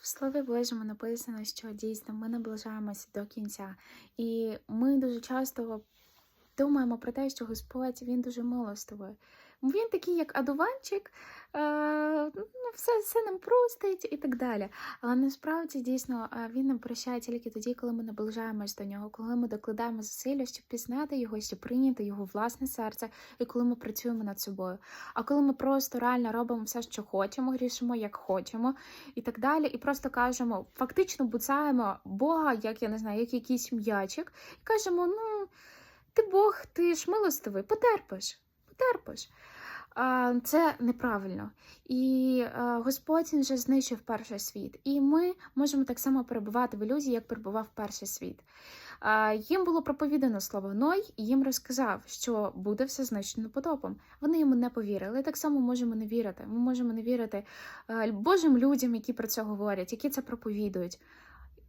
В Слові Божому написано, що дійсно ми наближаємося до кінця, і ми дуже часто думаємо про те, що Господь він дуже милостивий. Він такий, як адуванчик, е, ну, все, все нам простить і так далі. Але насправді дійсно е, він нам прощає тільки тоді, коли ми наближаємось до нього, коли ми докладаємо зусилля, щоб пізнати його, щоб прийняти його власне серце, і коли ми працюємо над собою. А коли ми просто реально робимо все, що хочемо, грішимо, як хочемо, і так далі, і просто кажемо, фактично буцаємо Бога, як я не знаю, як якийсь м'ячик, і кажемо: ну, ти Бог, ти ж милостивий, потерпиш, потерпиш. А, Це неправильно. І Господь вже знищив перший світ. І ми можемо так само перебувати в ілюзії, як перебував перший світ. Їм було проповідано слово Ной, і їм розказав, що буде все знищено потопом. Вони йому не повірили. Так само можемо не вірити. Ми можемо не вірити е, Божим людям, які про це говорять, які це проповідують.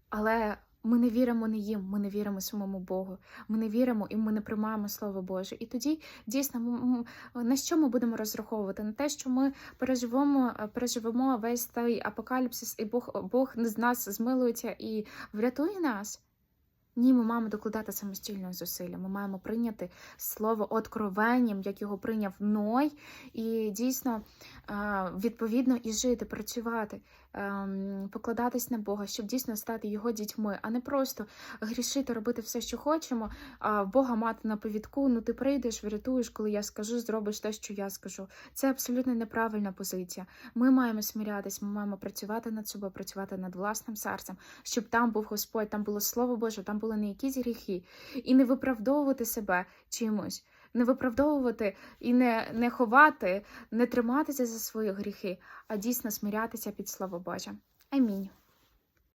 Але ми не віримо не їм, ми не віримо самому Богу. Ми не віримо і ми не приймаємо Слово Боже. І тоді дійсно на що ми будемо розраховувати? На те, що ми переживемо, е, переживемо весь той апокаліпсис, і Бог, Бог з нас змилується і врятує нас. Ні, ми маємо докладати самостійно зусилля. Ми маємо прийняти слово откровенням, як його прийняв Ной, і дійсно відповідно і жити, працювати, ем, покладатись на Бога, щоб дійсно стати його дітьми, а не просто грішити, робити все, що хочемо, а Бога мати на повідку. Ну ти прийдеш, врятуєш, коли я скажу, зробиш те, що я скажу. Це абсолютно неправильна позиція. Ми маємо смирятись, ми маємо працювати над собою, працювати над власним серцем, щоб там був Господь, там було Слово Боже, там були не якісь гріхи, і не виправдовувати себе чимось. Не виправдовувати і не, не ховати, не триматися за свої гріхи, а дійсно смирятися під Слово Боже. Амінь.